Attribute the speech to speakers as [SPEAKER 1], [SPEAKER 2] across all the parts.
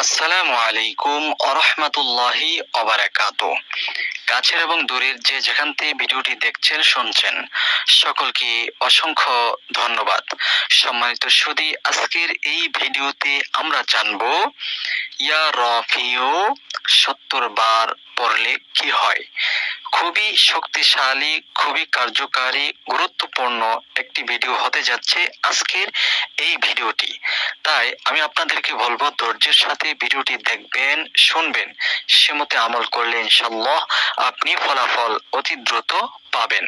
[SPEAKER 1] আসসালামু আলাইকুম আরহামাতুল্লাহি অবারাকাত কাছের এবং দূরের যে যেখান থেকে ভিডিওটি দেখছেন, শুনছেন, সকলকে অসংখ্য ধন্যবাদ। সম্মানিত সুদি, আজকের এই ভিডিওতে আমরা জানব, ইয়া রফিও সত্তর বার পড়লে কি হয়? খুবই শক্তিশালী, খুবই কার্যকারী, গুরুত্বপূর্ণ একটি ভিডিও হতে যাচ্ছে আজকের এই ভিডিওটি তাই আমি আপনাদেরকে বলব, ধৈর্যের সাথে ভিডিওটি দেখবেন, শুনবেন। সে মতে আমল করলে ইনশাল্লাহ আপনি ফলাফল অতি দ্রুত পাবেন।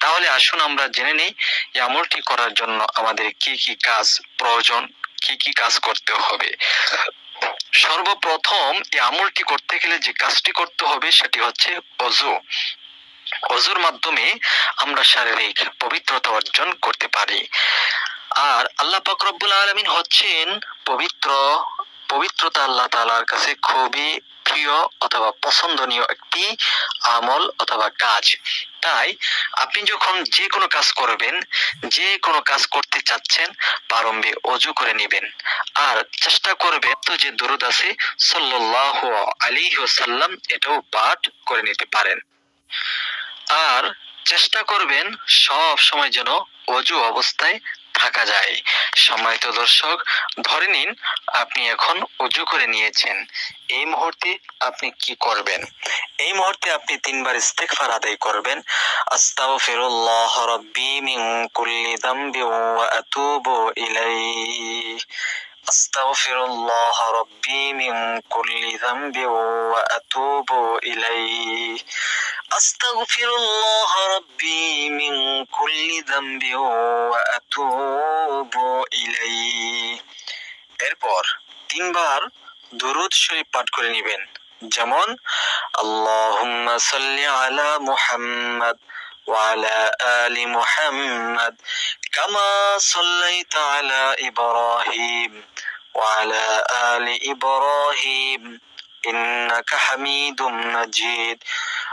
[SPEAKER 1] তাহলে আসুন আমরা জেনে নেই এই আমলটি করার জন্য আমাদের কি কি কাজ প্রয়োজন, কি কি কাজ করতে হবে। সর্বপ্রথম এই আমলটি করতে গেলে যে কাজটি করতে হবে সেটি হচ্ছে অজু। অজুর মাধ্যমে আমরা শারীরিক পবিত্রতা অর্জন করতে পারি। আর আল্লাহ পাক রব্বুল আলমিন হচ্ছেন পবিত্র পবিত্রতা আল্লাহ তাআলার কাছে খুবই প্রিয় অথবা পছন্দনীয় একটি আমল অথবা কাজ। তাই আপনি যখন যে কোনো কাজ করবেন, যে কোনো কাজ করতে চাচ্ছেন, প্রারম্ভে অজু করে নেবেন। আর চেষ্টা করবেন তো যে দুরুদ আছে, সাল্লাল্লাহু আলাইহি ওয়াসাল্লাম, এটাও পাঠ করে নিতে পারেন। আর চেষ্টা করবেন সব সময় যেন অজু অবস্থায় থাকা যায়। সম্মানিত দর্শক, ধরে নিন আপনি এখন অজু করে নিয়েছেন। এই মুহূর্তে আপনি কি করবেন? এই মুহূর্তে আপনি তিনবার ইস্তেগফার আদায় করবেন। আস্তাগফিরুল্লাহ রাব্বি মিন কুল্লি যামবি ওয়া আতুবু ইলাইহি। আস্তাগফিরুল্লাহ রাব্বি মিন কুল্লি যামবি ওয়া আতুবু ইলাইহি। আস্তাগফিরুল্লাহ রাব্বি মিন কুল্লি যামবি ওয়া আতুবু ইলাইহি এরপর তিনবার দুরুদ শরীফ পাঠ করে নেবেন যেমন আল্লাহুম্মা সাল্লি আলা মুহাম্মাদ وعلى آل محمد كما صليت على إبراهيم وعلى آل إبراهيم إنك حميد مجيد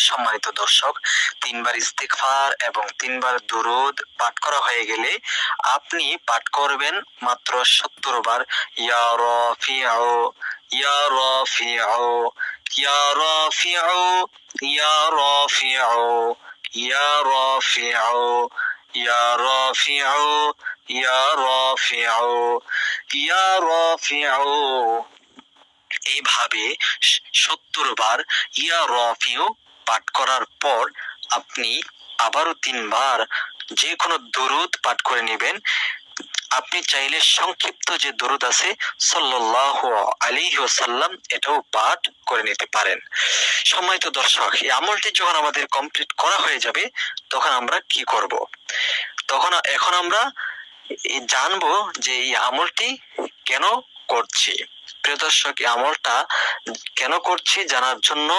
[SPEAKER 1] সম্মানিত দর্শক, তিনবার ইস্তিগফার এবং তিনবার দুরুদ পাঠ করা হয়ে গেলে আপনি পাঠ করবেন মাত্র সত্তর বার এইভাবে সত্তর বার ইয়া রফিউ পাঠ করার পর আপনি আবারও তিনবার যে কোনো দরুদ পাঠ করে নেবেন। আপনি চাইলে সংক্ষিপ্ত যে দরুদ আছে, সাল্লাল্লাহু আলাইহি ওয়াসাল্লাম, এটাও পাঠ করে নিতে পারেন। সম্মানিত দর্শক, এই আমলটি যখন আমাদের কমপ্লিট করা হয়ে যাবে, তখন আমরা কি করব? তখন এখন আমরা জানব যে এই আমলটি কেন করছি। প্রিয় দর্শক আমলটা কেন করছি জানার জন্য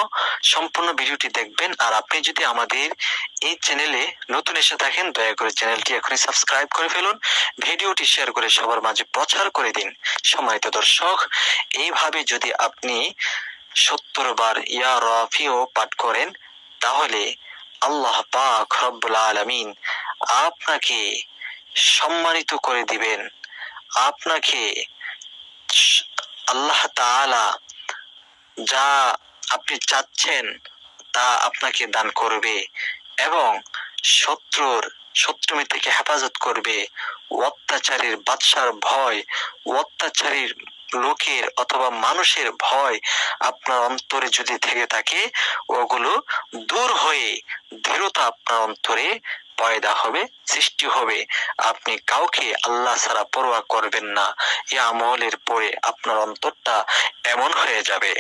[SPEAKER 1] সম্পূর্ণ ভিডিওটি দেখবেন। আর আপনি যদি আমাদের এই চ্যানেলে নতুন এসে থাকেন, দয়া করে চ্যানেলটি এখনই সাবস্ক্রাইব করে ফেলুন। ভিডিওটি শেয়ার করে সবার মাঝে প্রচার করে দিন। সম্মানিত দর্শক, এইভাবে যদি আপনি সত্তর বার ইয়া রফিও পাঠ করেন, তাহলে আল্লাহ পাক রব্বুল আলামিন আপনাকে সম্মানিত করে দিবেন। আপনাকে আল্লাহ যা আপনি চাচ্ছেন তা আপনাকে দান করবে এবং শত্রুর শত্রুমি থেকে হেফাজত করবে। অত্যাচারীর বাদশার ভয়, অত্যাচারীর লোকের অথবা মানুষের ভয় আপনার অন্তরে যদি থেকে থাকে, ওগুলো দূর হয়ে দৃঢ়তা আপনার অন্তরে পয়দা হবে, সৃষ্টি হবে। আপনি কাউকে আল্লাহ ছাড়া পরোয়া করবেন না। ইয়া আমলের পরে আপনার অন্তরটা এমন হয়ে যাবে।